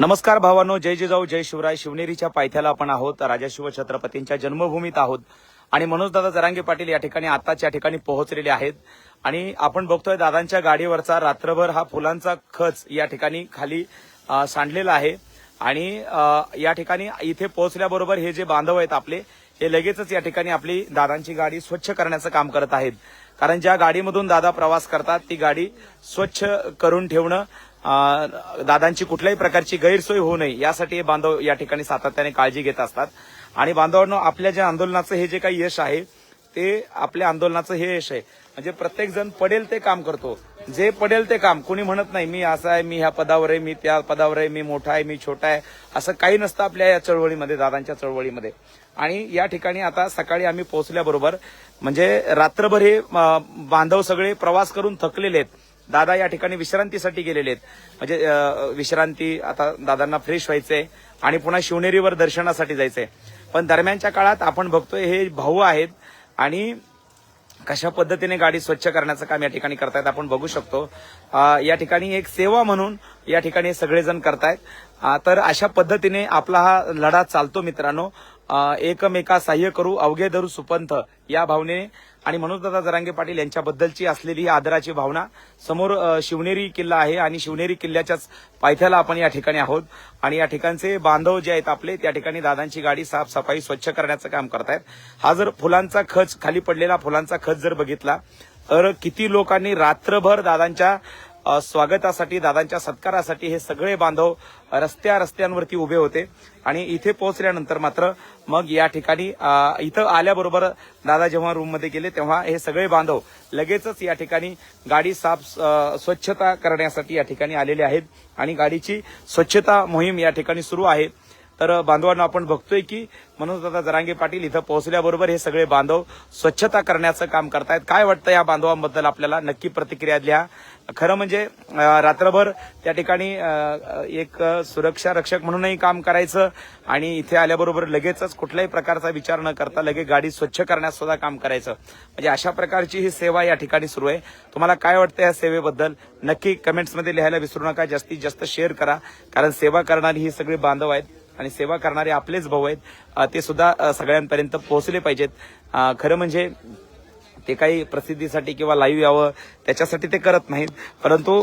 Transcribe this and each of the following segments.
नमस्कार भावानो जय जिजाऊ जय शिवराय. शिवनेरीच्या पायथ्याला आपण आहोत. राजा शिव छत्रपतींच्या जन्मभूमीत आहोत. आणि मनोजदादा जरांगे पाटील या ठिकाणी आताच या ठिकाणी पोहोचलेले आहेत. आणि आपण बघतोय दादांच्या गाडीवरचा रात्रभर हा फुलांचा खच या ठिकाणी खाली सांडलेला आहे. आणि या ठिकाणी इथे पोहोचल्याबरोबर हे जे बांधव आहेत आपले हे लगेचच या ठिकाणी आपली दादांची गाडी स्वच्छ करण्याचं काम करत आहेत. कारण ज्या गाडीमधून दादा प्रवास करतात ती गाडी स्वच्छ करून ठेवणं दादांची कुठल्याही प्रकारची गैरसोय होऊ नये यासाठी हे बांधव या ठिकाणी सातत्याने काळजी घेत असतात. आणि बांधवांनो आपल्या ज्या आंदोलनाचं हे जे काही यश आहे ते आपल्या आंदोलनाचं हे यश आहे. म्हणजे प्रत्येक जण पडेल ते काम करतो. जे पडेल ते काम कोणी म्हणत नाही मी असं आहे मी ह्या पदावर आहे मी त्या पदावर आहे मी मोठा आहे मी छोटा आहे असं काही नसतं आपल्या या चळवळीमध्ये दादांच्या चळवळीमध्ये. आणि या ठिकाणी आता सकाळी आम्ही पोहोचल्याबरोबर म्हणजे रात्रभर हे बांधव सगळे प्रवास करून थकलेले आहेत. दादा या ठिकाणी विश्रांतीसाठी गेलेले आहेत. म्हणजे विश्रांती आता दादांना फ्रेश व्हायचंय आणि पुन्हा शिवनेरीवर दर्शनासाठी जायचंय. पण दरम्यानच्या काळात आपण बघतोय हे भाऊ आहेत आणि कशा पद्धतीने गाडी स्वच्छ करण्याचं काम या ठिकाणी करतायत आपण बघू शकतो. या ठिकाणी एक सेवा म्हणून या ठिकाणी सगळेजण करतायत. तर अशा पद्धतीने आपला हा लढा चालतो मित्रांनो. एकमेका सहाय्य करू अवघे धरू सुपंथ या भावनेने आणि मनोजदादा जरांगे पाटील यांच्याबद्दलची असलेली ही आदराची भावना समोर शिवनेरी किल्ला आहे आणि शिवनेरी किल्ल्याच्याच पायथ्याला आपण या ठिकाणी आहोत. आणि या ठिकाणचे बांधव जे आहेत आपले त्या ठिकाणी दादांची गाडी साफसफाई स्वच्छ करण्याचं काम करतायत. हा जर फुलांचा खच खाली पडलेला फुलांचा खच जर बघितला तर किती लोकांनी रात्रभर दादांच्या स्वागतासाठी दादांच्या सत्कारासाठी हे सगळे बांधव रस्त्या रस्त्यांवरती उभे होते. आणि इथे पोहोचल्यानंतर मात्र मग या ठिकाणी इथं आल्याबरोबर दादा जेव्हा रूममध्ये गेले तेव्हा हे सगळे बांधव लगेचच या ठिकाणी गाडी साफ स्वच्छता करण्यासाठी या ठिकाणी आलेले आहेत. आणि गाडीची स्वच्छता मोहीम या ठिकाणी सुरू आहे. तर बांधवांना आपण बघतोय की मनोजदादा जरांगे पाटील इथं पोहोचल्याबरोबर हे सगळे बांधव स्वच्छता करण्याचं काम करतायत. काय वाटतं या बांधवांबद्दल आपल्याला? नक्की प्रतिक्रिया द्या. खरं म्हणजे रात्रभर त्या ठिकाणी एक सुरक्षा रक्षक म्हणूनही काम करायचं आणि इथे आल्याबरोबर लगेचच कुठल्याही प्रकारचा विचार न करता लगेच गाडी स्वच्छ करण्यास सुद्धा काम करायचं. म्हणजे अशा प्रकारची ही सेवा या ठिकाणी सुरू आहे. तुम्हाला काय वाटतं या सेवेबद्दल? नक्की कमेंट्समध्ये लिहायला विसरू नका. जास्तीत जास्त शेअर करा. कारण सेवा करणारी ही सगळी बांधव आहेत आणि सेवा करणारे आपलेच भाऊ आहेत. ते सुद्धा सगळ्यांपर्यंत पोहोचले पाहिजेत. खरं म्हणजे ते काही प्रसिद्धीसाठी किंवा लाईव्ह यावं त्याच्यासाठी ते करत नाहीत. परंतु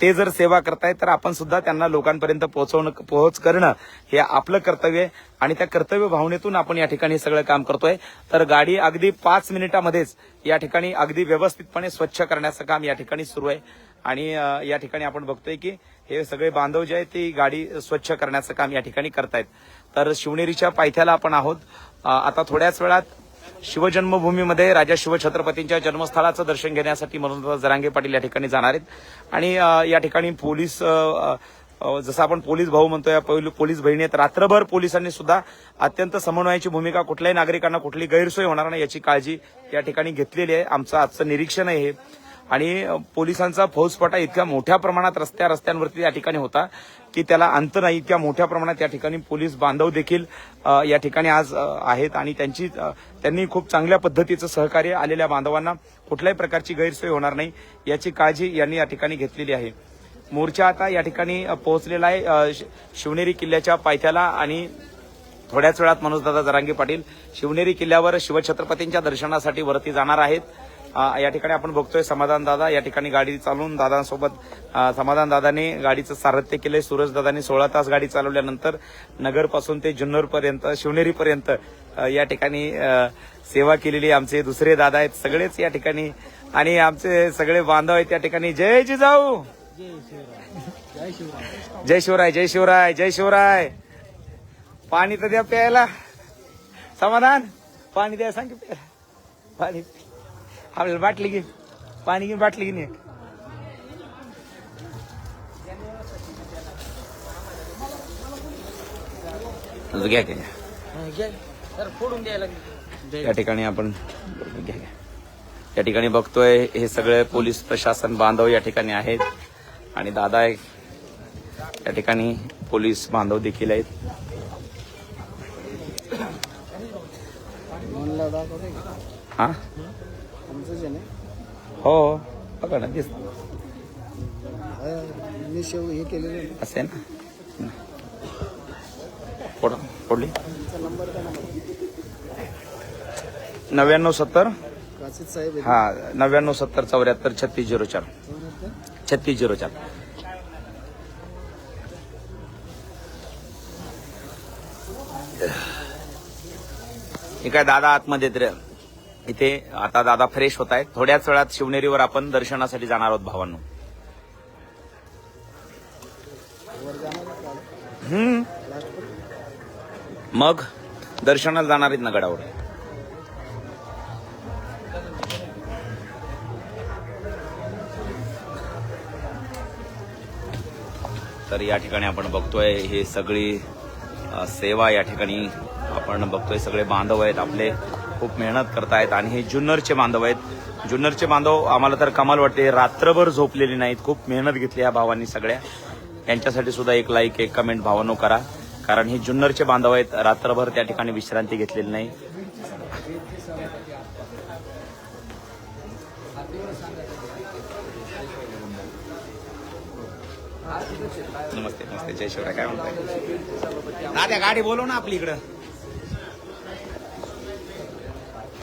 ते जर सेवा करतायत तर आपण सुद्धा त्यांना लोकांपर्यंत पोहोचवणं पोहोच करणं हे आपलं कर्तव्य आहे. आणि त्या कर्तव्य भावनेतून आपण या ठिकाणी सगळं काम करतोय. तर गाडी अगदी पाच मिनिटामध्येच या ठिकाणी अगदी व्यवस्थितपणे स्वच्छ करण्याचं काम या ठिकाणी सुरू आहे. आणि या ठिकाणी आपण बघतोय की हे सगळे बांधव जे आहेत ती गाडी स्वच्छ करण्याचं काम या ठिकाणी करतायत. तर शिवनेरीच्या पायथ्याला आपण आहोत. आता थोड्याच वेळात शिवजन्मभूमीमध्ये राजा शिवछत्रपतींच्या जन्मस्थळाचं दर्शन घेण्यासाठी म्हणून जरांगे पाटील या ठिकाणी जाणार आहेत. आणि या ठिकाणी पोलीस जसं आपण पोलीस भाऊ म्हणतो या पोलीस बहिणी आहेत. रात्रभर पोलिसांनी सुद्धा अत्यंत समन्वयाची भूमिका कुठल्याही नागरिकांना कुठली गैरसोय होणार नाही याची काळजी या ठिकाणी घेतलेली आहे. आमचं आजचं निरीक्षण आहे आणि पोलिसांचा फौजफाटा इतक्या मोठ्या प्रमाणात रस्त्या रस्त्यांवरती या ठिकाणी होता की त्याला अंत नाही इतक्या मोठ्या प्रमाणात या ठिकाणी पोलीस बांधव देखील या ठिकाणी आज आहेत. आणि त्यांची त्यांनी खूप चांगल्या पद्धतीचं सहकार्य आलेल्या बांधवांना कुठल्याही प्रकारची गैरसोय होणार नाही याची काळजी यांनी या ठिकाणी घेतलेली आहे. मोर्चा आता या ठिकाणी पोहोचलेला आहे. शिवनेरी किल्ल्याच्या पायथ्याला आणि थोड्याच वेळात मनोजदादा जरांगे पाटील शिवनेरी किल्ल्यावर शिवछत्रपतींच्या दर्शनासाठी वरती जाणार आहेत. या ठिकाणी आपण बघतोय समाधान दादा या ठिकाणी गाडी चालवून दादांसोबत समाधान दादाने गाडीचं सारथ्य केलंय. सूरज दादाने सोळा तास गाडी चालवल्यानंतर नगरपासून ते जुन्नर पर्यंत शिवनेरी पर्यंत या ठिकाणी सेवा केलेली आमचे दुसरे दादा आहेत. सगळेच या ठिकाणी आणि आमचे सगळे बांधव आहेत त्या ठिकाणी. जय जिजाऊ! जय शिवराय जय शिवराय जय शिवराय! पाणी तर द्या प्यायला. समाधान? पाणी द्या सांग प्यायला. पाणी आपल्याला बाटली घे. पाणी घेऊन बाटली घेऊन ये घ्या घ्या. फोडून द्यायला या ठिकाणी आपण घ्या घ्या. या ठिकाणी बघतोय हे सगळे पोलीस प्रशासन बांधव या ठिकाणी आहेत. आणि दादा एक या ठिकाणी पोलीस बांधव देखील आहेत. हा? हो बघा ना दिस मी शेव हे केलेलं असे ना. फोड फोडली. नव्याण्णव सत्तर. कासिद साहेब हा नव्याण्णव सत्तर चौऱ्याहत्तर छत्तीस झिरो चार. छत्तीस झिरो चार. हे काय दादा आतमध्ये आहेत रे? इथे आता दादा फ्रेश होत आहेत. थोड्याच वेळात शिवनेरीवर आपण दर्शनासाठी जाणार आहोत भावांनो. हम्म. मग दर्शनाला जाणार आहेत ना गडावर तर या ठिकाणी आपण बघतोय हे सगळी सेवा या ठिकाणी आपण बघतोय. सगळे बांधव आहेत आपले खूप मेहनत करतायत आणि हे जुन्नरचे बांधव आहेत. जुन्नरचे बांधव आम्हाला तर कमाल वाटते रात्रभर झोपलेले नाहीत. खूप मेहनत घेतली या भावांनी सगळ्या. यांच्यासाठी सुद्धा एक लाईक एक कमेंट भावानो करा. कारण हे जुन्नरचे बांधव आहेत रात्रभर त्या ठिकाणी विश्रांती घेतलेली नाही. नमस्ते नमस्ते. जय शिवराय काय म्हणताय? दादा गाडी बोलव ना आपली इकडं.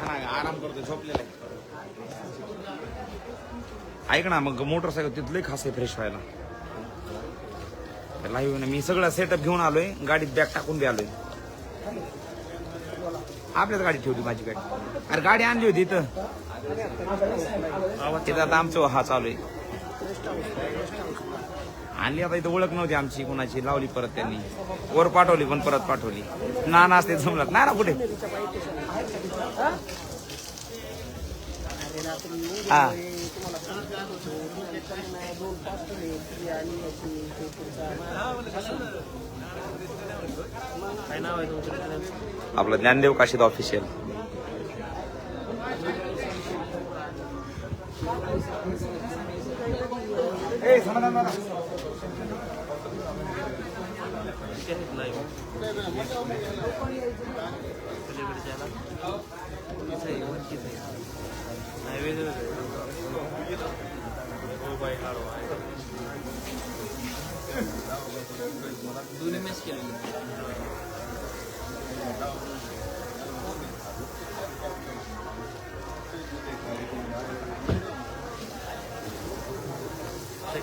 आराम करतो झोपलेला आहे. ऐक ना मग मोटरसायकल तिथलंही खास आहे फ्रेश व्हायला. लाईव्ह मी सगळं सेटअप घेऊन आलोय गाडीत बॅग टाकून बी आलोय. आपल्याच गाडी ठेवली माझी गाडी अरे गाडी आणली होती इथं. तिथं आता आमचं हा चालू आहे. आणली आता इथं ओळख नव्हती आमची कोणाची. लावली परत त्यांनी. वर पाठवली पण परत पाठवली. ना ना असते जमलं नाही ना कुठे? हा. आपलं ज्ञानदेव तुम्हाला ऑफिशियल दोन्ही मॅच तुमचे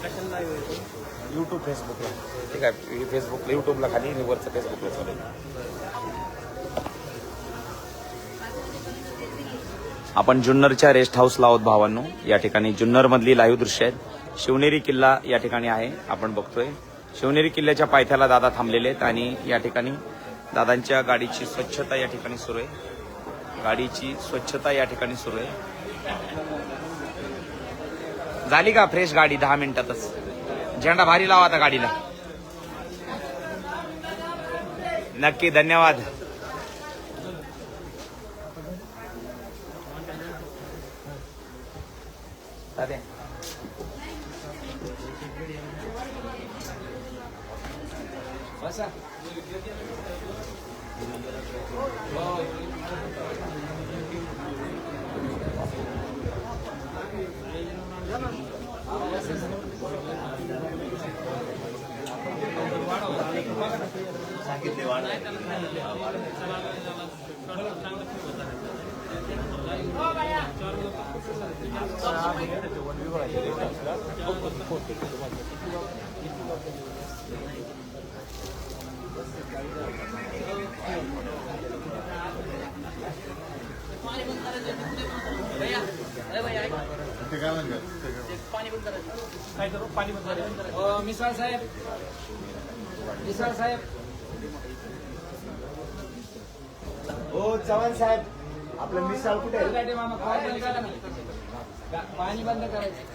आपलं ज्ञानदेव काशीद फेसबुकला ठीक आहे फेसबुकला यूट्यूबला खाली आणि वरचं फेसबुकला चालेल आपण जुन्नरच्या रेस्ट हाऊसला आहोत भावांनो. या ठिकाणी जुन्नरमधली लाईव्ह दृश्य आहेत. शिवनेरी किल्ला या ठिकाणी आहे आपण बघतोय. शिवनेरी किल्ल्याच्या पायथ्याला दादा थांबलेले आहेत आणि या ठिकाणी दादांच्या गाडीची स्वच्छता या ठिकाणी सुरू आहे. गाडीची स्वच्छता या ठिकाणी सुरू आहे. झाली का फ्रेश गाडी दहा मिनिटातच? झेंडा भारी लावा आता गाडीला. नक्की धन्यवाद. सांगितले भैया अरे भैया काय पाणी मिसाळ साहेब. मिसाळ साहेब. हो चव्हाण साहेब. आपलं मिसाळ कुठे पाणी बंद पाणी बंद करायचं.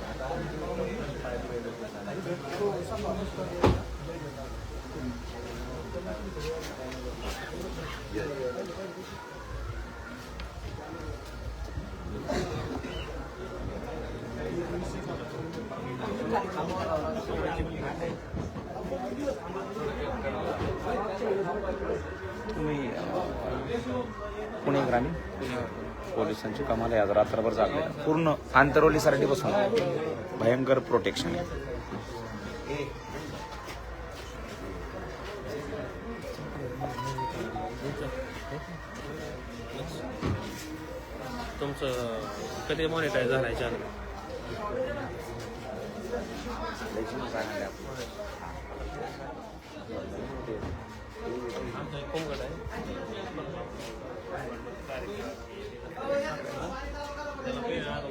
तुम्ही अं, पुणे ग्रामीण पोलिसांची कमाल आहे. आज रात्रभर जागले पूर्ण आंतरवलीसाठी बसून. भयंकर प्रोटेक्शन आहे. तुमचं कधी मॉनिटाईज चॅनल एक कोंबड आहे त्याला काही आता monetize झालंय channel. बरं का? आता चांगलं आहे.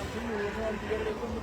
आमची निवडणूक आमच्याकडे पण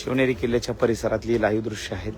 शिवनेरी किल्ल्याच्या परिसरातली लाईव्ह दृश्य आहेत